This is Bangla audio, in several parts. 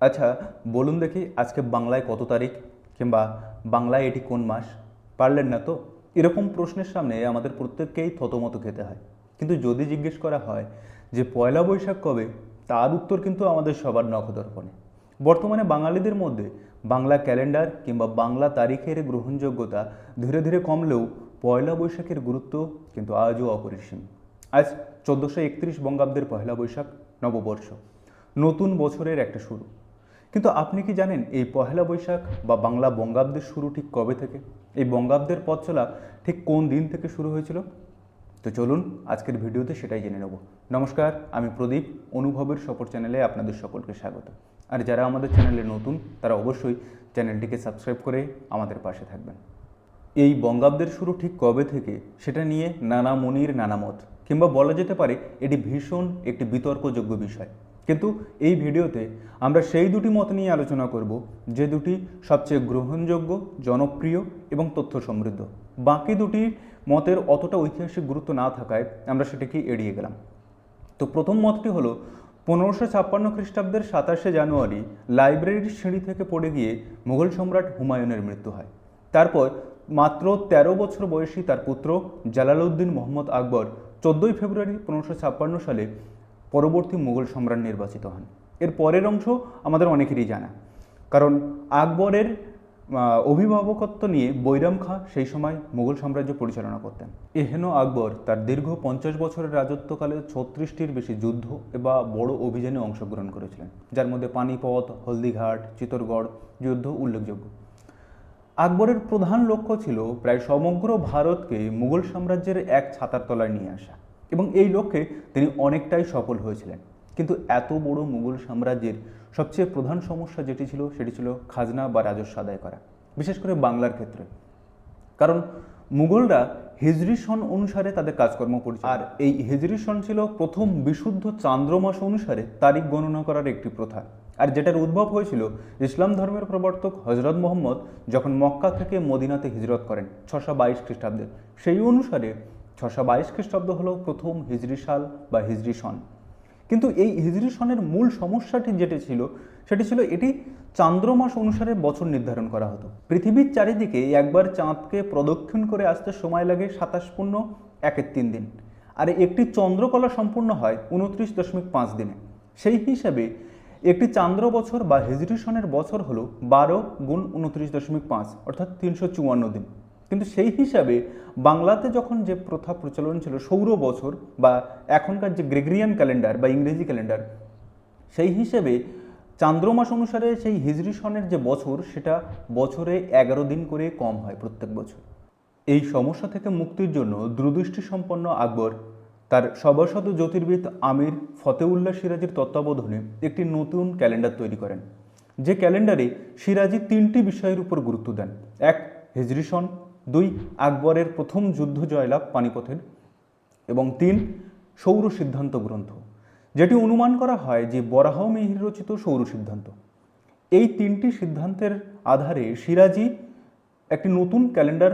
আচ্ছা বলুন দেখি আজকে বাংলায় কত তারিখ কিংবা বাংলায় এটি কোন মাস? পারলেন না তো? এরকম প্রশ্নের সামনে আমাদের প্রত্যেককেই থতমত খেতে হয়। কিন্তু যদি জিজ্ঞেস করা হয় যে পয়লা বৈশাখ কবে, তার উত্তর কিন্তু আমাদের সবার নখদর্পণে। বর্তমানে বাঙালিদের মধ্যে বাংলা ক্যালেন্ডার কিংবা বাংলা তারিখের গ্রহণযোগ্যতা ধীরে ধীরে কমলেও পয়লা বৈশাখের গুরুত্ব কিন্তু আজও অপরিসীম। আজ চোদ্দোশো একত্রিশ বঙ্গাব্দের পয়লা বৈশাখ, নববর্ষ। নতুন বছরের একটা শুরু। কিন্তু আপনি কি জানেন এই পহেলা বৈশাখ বা বাংলা বঙ্গাব্দের শুরু ঠিক কবে থেকে? এই বঙ্গাব্দের পথ চলা ঠিক কোন দিন থেকে শুরু হয়েছিল? তো চলুন আজকের ভিডিওতে সেটাই জেনে নেব। নমস্কার, আমি প্রদীপ, অনুভবের সফর চ্যানেলে আপনাদের সকলকে স্বাগত। আর যারা আমাদের চ্যানেলে নতুন, তারা অবশ্যই চ্যানেলটিকে সাবস্ক্রাইব করে আমাদের পাশে থাকবেন। এই বঙ্গাব্দের শুরু ঠিক কবে থেকে সেটা নিয়ে নানা মনির নানা মত, কিংবা বলা যেতে পারে এটি ভীষণ একটি বিতর্কযোগ্য বিষয়। কিন্তু এই ভিডিওতে আমরা সেই দুটি মত নিয়ে আলোচনা করব, যে দুটি সবচেয়ে গ্রহণযোগ্য, জনপ্রিয় এবং তথ্য সমৃদ্ধ বাকি দুটি মতের অতটা ঐতিহাসিক গুরুত্ব না থাকায় আমরা সেটাকে এড়িয়ে গেলাম। তো প্রথম মতটি হলো, পনেরোশো ছাপ্পান্ন খ্রিস্টাব্দের সাতাশে জানুয়ারি লাইব্রেরির সিঁড়ি থেকে পড়ে গিয়ে মুঘল সম্রাট হুমায়ুনের মৃত্যু হয়। তারপর মাত্র ১৩ বছর বয়সী তার পুত্র জালালউদ্দিন মোহাম্মদ আকবর চোদ্দোই ফেব্রুয়ারি পনেরোশো ছাপ্পান্ন সালে পরবর্তী মুঘল সম্রাট নির্বাচিত হন। এর পরের অংশ আমাদের অনেকেরই জানা। কারণ আকবরের অভিভাবকত্ব নিয়ে বৈরাম খাঁ সেই সময় মুঘল সাম্রাজ্য পরিচালনা করতেন। এহেন আকবর তার দীর্ঘ পঞ্চাশ বছরের রাজত্বকালে ছত্রিশটির বেশি যুদ্ধ বা বড় অভিযানে অংশগ্রহণ করেছিলেন, যার মধ্যে পানিপথ, হলদিঘাট চিত্তরগড় যুদ্ধ উল্লেখযোগ্য। আকবরের প্রধান লক্ষ্য ছিল প্রায় সমগ্র ভারতকে মুঘল সাম্রাজ্যের এক ছাতার তলায় নিয়ে আসা। এবং এই লক্ষ্যে তিনি অনেকটাই সফল হয়েছিলেন। কিন্তু এত বড় মুঘল সাম্রাজ্যের সবচেয়ে প্রধান সমস্যা যেটি ছিল, সেটি ছিল খাজনা বা রাজস্ব আদায় করা, বিশেষ করে বাংলার ক্ষেত্রে। কারণ মুঘলরা হিজরি সন অনুসারে তাদের কাজকর্ম পরিচালনা আর এই হিজরি সন ছিল প্রথম বিশুদ্ধ চান্দ্রমাস অনুসারে তারিখ গণনা করার একটি প্রথা। আর যেটার উদ্ভব হয়েছিল ইসলাম ধর্মের প্রবর্তক হজরত মোহাম্মদ যখন মক্কা থেকে মদিনাতে হিজরত করেন ছশো বাইশ খ্রিস্টাব্দে। সেই অনুসারে ছশো বাইশ খ্রিস্টাব্দ হলো প্রথম হিজরি সাল বা হিজরি সন। কিন্তু এই হিজরি সনের মূল সমস্যাটি যেটি ছিল, সেটি ছিল এটি চান্দ্রমাস অনুসারে বছর নির্ধারণ করা হতো। পৃথিবীর চারিদিকে একবার চাঁদকে প্রদক্ষিণ করে আসতে সময় লাগে সাতাশ পূর্ণ একের তিন দিন। আর একটি চন্দ্রকলা সম্পূর্ণ হয় উনত্রিশ দশমিক পাঁচ দিনে। সেই হিসাবে একটি চান্দ্র বছর বা হিজরি সনের বছর হলো বারো গুণ উনত্রিশ দশমিক পাঁচ, অর্থাৎ তিনশো চুয়ান্ন দিন। কিন্তু সেই হিসাবে বাংলাতে যখন যে প্রথা প্রচলন ছিল, সৌর বছর বা এখনকার যে গ্রেগরিয়ান ক্যালেন্ডার বা ইংরেজি ক্যালেন্ডার, সেই হিসেবে চান্দ্রমাস অনুসারে সেই হিজরি সনের যে বছর, সেটা বছরে এগারো দিন করে কম হয় প্রত্যেক বছর। এই সমস্যা থেকে মুক্তির জন্য দূরদৃষ্টি সম্পন্ন আকবর, তার সভাসদ জ্যোতির্বিদ আমির ফতেউল্লাহ সিরাজের তত্ত্বাবধানে একটি নতুন ক্যালেন্ডার তৈরি করেন। যে ক্যালেন্ডারে সিরাজি তিনটি বিষয়ের উপর গুরুত্ব দেন। এক, হিজরি সন। দুই, আকবরের প্রথম যুদ্ধ জয়লাভ পানিপথের এবং তিন, সৌর সিদ্ধান্ত গ্রন্থ, যেটি অনুমান করা হয় যে বরাহ মিহির রচিত সৌর সিদ্ধান্ত। এই তিনটি সিদ্ধান্তের আধারে সিরাজি একটি নতুন ক্যালেন্ডার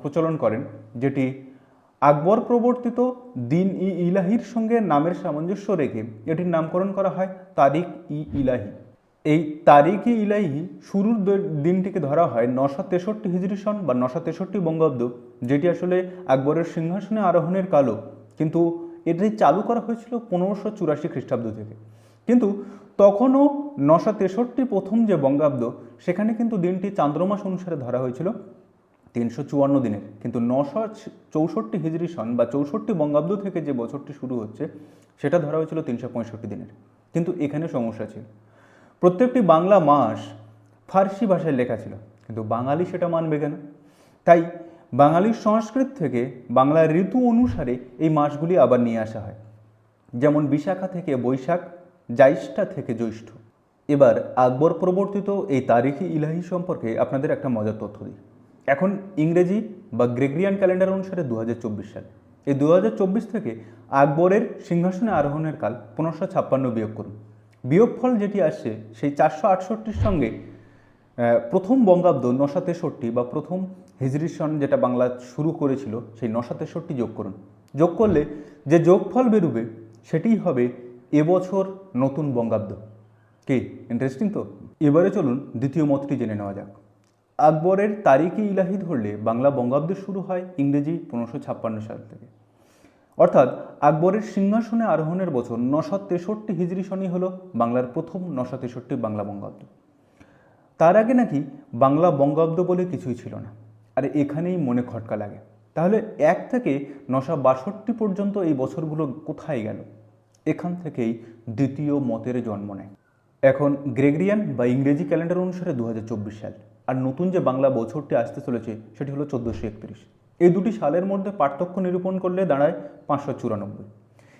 প্রচলন করেন, যেটি আকবর প্রবর্তিত দিন ই ইলাহির সঙ্গে নামের সামঞ্জস্য রেখে এটির নামকরণ করা হয় তারিখ ই ইলাহি। এই তারিখ ইলাহি শুরুর দিনটিকে ধরা হয় নশো তেষট্টি হিজরি সন বা নশো তেষট্টি বঙ্গাব্দ, যেটি আসলে আকবরের সিংহাসনে আরোহণের কালো। কিন্তু এটি চালু করা হয়েছিল পনেরোশো চুরাশি খ্রিস্টাব্দ থেকে। কিন্তু তখনও নশো তেষট্টি প্রথম যে বঙ্গাব্দ, সেখানে কিন্তু দিনটি চান্দ্রমাস অনুসারে ধরা হয়েছিল তিনশো চুয়ান্ন দিনের। কিন্তু নশো চৌষট্টি হিজরি সন বা চৌষট্টি বঙ্গাব্দ থেকে যে বছরটি শুরু হচ্ছে, সেটা ধরা হয়েছিল তিনশো পঁয়ষট্টি দিনের। কিন্তু এখানে সমস্যা ছিল প্রত্যেকটি বাংলা মাস ফার্সি ভাষায় লেখা ছিল, কিন্তু বাঙালি সেটা মানবে কেন? তাই বাঙালির সংস্কৃত থেকে বাংলার ঋতু অনুসারে এই মাসগুলি আবার নিয়ে আসা হয়। যেমন বিশাখা থেকে বৈশাখ, জ্যৈষ্ঠা থেকে জ্যৈষ্ঠ। এবার আকবর প্রবর্তিত এই তারিখি ইলাহি সম্পর্কে আপনাদের একটা মজার তথ্য দিই। এখন ইংরেজি বা গ্রেগরিয়ান ক্যালেন্ডার অনুসারে দু হাজার চব্বিশ সাল। এই দু হাজার চব্বিশ থেকে আকবরের সিংহাসনে আরোহণের কাল পনেরোশো ছাপ্পান্ন বিয়োগ করুন। বিয়োগফল যেটি আসছে, সেই চারশো আটষট্টির সঙ্গে প্রথম বঙ্গাব্দ নশা তেষট্টি বা প্রথম হিজরি সন যেটা বাংলা শুরু করেছিল, সেই নশা তেষট্টি যোগ করুন। যোগ করলে যে যোগফল বেরোবে সেটিই হবে এবছর নতুন বঙ্গাব্দ। কি? ইন্টারেস্টিং তো? এবারে চলুন দ্বিতীয় মতটি জেনে নেওয়া যাক। আকবরের তারিখে ইলাহি ধরলে বাংলা বঙ্গাব্দ শুরু হয় ইংরেজি পনেরোশো ছাপ্পান্ন সাল থেকে। আকবরের সিংহাসনে আরোহণের বছর নশো তেষট্টি হিজরি সনই হল বাংলার প্রথম নশো তেষট্টি বাংলা বঙ্গাব্দ। তার আগে নাকি বাংলা বঙ্গাব্দ বলে কিছুই ছিল না। আর এখানেই মনে খটকা লাগে। তাহলে এক থেকে নশো বাষট্টি পর্যন্ত এই বছরগুলো কোথায় গেল? এখান থেকেই দ্বিতীয় মতের জন্ম নেয়। এখন গ্রেগরিয়ান বা ইংরেজি ক্যালেন্ডার অনুসারে দু হাজার চব্বিশ সাল। আর নতুন যে বাংলা বছরটি আসতে চলেছে সেটি হলো চোদ্দোশো একত্রিশ। এই দুটি সালের মধ্যে পার্থক্য নিরূপণ করলে দাঁড়ায় পাঁচশো চুরানব্বই।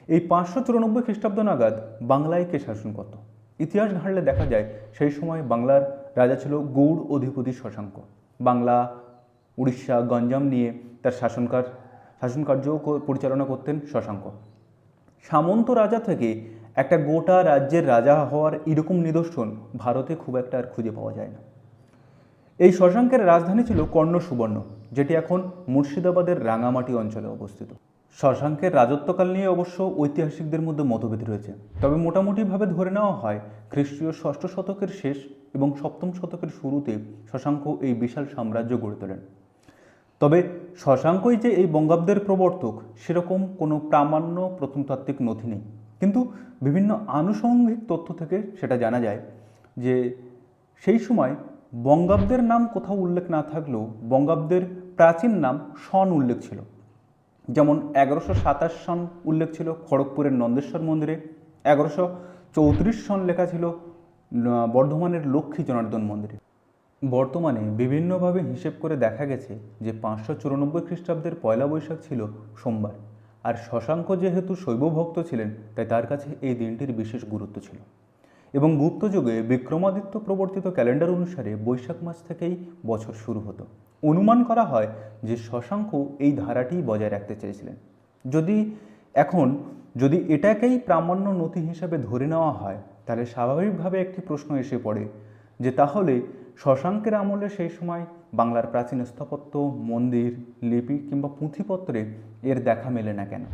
এই পাঁচশো চুরানব্বই খ্রিস্টাব্দ নাগাদ বাংলায় কে শাসন করত? ইতিহাস ঘাঁটলে দেখা যায় সেই সময় বাংলার রাজা ছিল গৌড় অধিপতি শশাঙ্ক। বাংলা, উড়িষ্যা, গঞ্জাম নিয়ে তার শাসনকার, শাসনকার্য পরিচালনা করতেন শশাঙ্ক। সামন্ত রাজা থেকে একটা গোটা রাজ্যের রাজা হওয়ার এরকম নিদর্শন ভারতে খুব একটা আর খুঁজে পাওয়া যায় না। এই শশাঙ্কের রাজধানী ছিল কর্ণ সুবর্ণ যেটি এখন মুর্শিদাবাদের রাঙামাটি অঞ্চলে অবস্থিত। শশাঙ্কের রাজত্বকাল নিয়ে অবশ্য ঐতিহাসিকদের মধ্যে মতভেদ রয়েছে। তবে মোটামুটিভাবে ধরে নেওয়া হয়, খ্রিস্টীয় ষষ্ঠ শতকের শেষ এবং সপ্তম শতকের শুরুতে শশাঙ্ক এই বিশাল সাম্রাজ্য গড়ে তোলেন। তবে শশাঙ্কই যে এই বঙ্গাব্দের প্রবর্তক, সেরকম কোনো প্রামাণ্য প্রত্নতাত্ত্বিক নথি নেই। কিন্তু বিভিন্ন আনুষঙ্গিক তথ্য থেকে সেটা জানা যায় যে সেই সময় বঙ্গাব্দের নাম কোথাও উল্লেখ না থাকলেও বঙ্গাব্দের প্রাচীন নাম সন উল্লেখ ছিল। যেমন এগারোশো সাতাশ সন উল্লেখ ছিল খড়গপুরের নন্দেশ্বর মন্দিরে, এগারোশো চৌত্রিশ সন লেখা ছিল বর্ধমানের লক্ষ্মী জনার্দন মন্দিরে। বর্তমানে বিভিন্নভাবে হিসেব করে দেখা গেছে যে পাঁচশো চুরানব্বই খ্রিস্টাব্দের পয়লা বৈশাখ ছিল সোমবার। আর শশাঙ্ক যেহেতু শৈব ভক্ত ছিলেন, তাই তার কাছে এই দিনটির বিশেষ গুরুত্ব ছিল। এবং গুপ্ত যুগে বিক্রমাদিত্য প্রবর্তিত ক্যালেন্ডার অনুসারে বৈশাখ মাস থেকেই বছর শুরু হতো। অনুমান করা হয় যে শশাঙ্ক এই ধারাটি বজায় রাখতে চেয়েছিলেন। যদি এখন, যদি এটাকেই প্রামাণ্য নথি হিসেবে ধরে নেওয়া হয়, তাহলে স্বাভাবিকভাবে একটি প্রশ্ন এসে পড়ে যে তাহলে শশাঙ্কের আমলে সেই সময় বাংলার প্রাচীন স্থাপত্য, মন্দির, লিপি কিংবা পুঁথিপত্রে এর দেখা মেলে না কেন?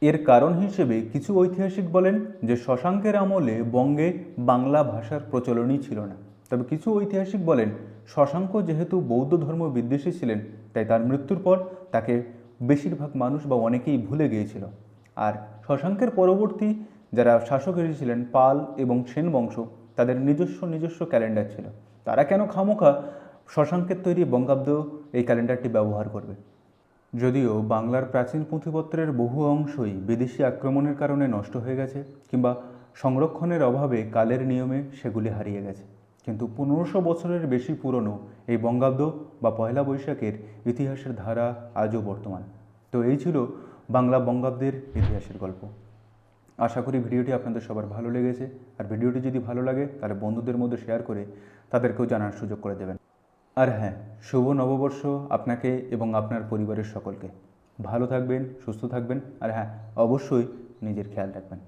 এর কারণ হিসেবে কিছু ঐতিহাসিক বলেন যে শশাঙ্কের আমলে বঙ্গে বাংলা ভাষার প্রচলনই ছিল না। তবে কিছু ঐতিহাসিক বলেন, শশাঙ্ক যেহেতু বৌদ্ধ ধর্ম বিদ্বেষী ছিলেন, তাই তার মৃত্যুর পর তাকে বেশিরভাগ মানুষ বা অনেকেই ভুলে গিয়েছিল। আর শশাঙ্কের পরবর্তী যারা শাসক এসেছিলেন, পাল এবং সেন বংশ, তাদের নিজস্ব নিজস্ব ক্যালেন্ডার ছিল। তারা কেন খামোখা শশাঙ্কের তৈরি বঙ্গাব্দ এই ক্যালেন্ডারটি ব্যবহার করবে? যদিও বাংলার প্রাচীন পুঁথিপত্রের বহু অংশই বিদেশি আক্রমণের কারণে নষ্ট হয়ে গেছে, কিংবা সংরক্ষণের অভাবে কালের নিয়মে সেগুলি হারিয়ে গেছে। কিন্তু পনেরোশো বছরের বেশি পুরনো এই বঙ্গাব্দ বা পয়লা বৈশাখের ইতিহাসের ধারা আজও বর্তমান। তো এই ছিল বাংলা বঙ্গাব্দের ইতিহাসের গল্প। আশা করি ভিডিওটি আপনাদের সবার ভালো লেগেছে। আর ভিডিওটি যদি ভালো লাগে, তাহলে বন্ধুদের মধ্যে শেয়ার করে তাদেরকেও জানার সুযোগ করে দেবেন। আর হ্যাঁ শুভ নববর্ষ আপনাকে এবং আপনার পরিবারের সকলকে। ভালো থাকবেন, সুস্থ থাকবেন, আর হ্যাঁ অবশ্যই নিজের খেয়াল রাখবেন।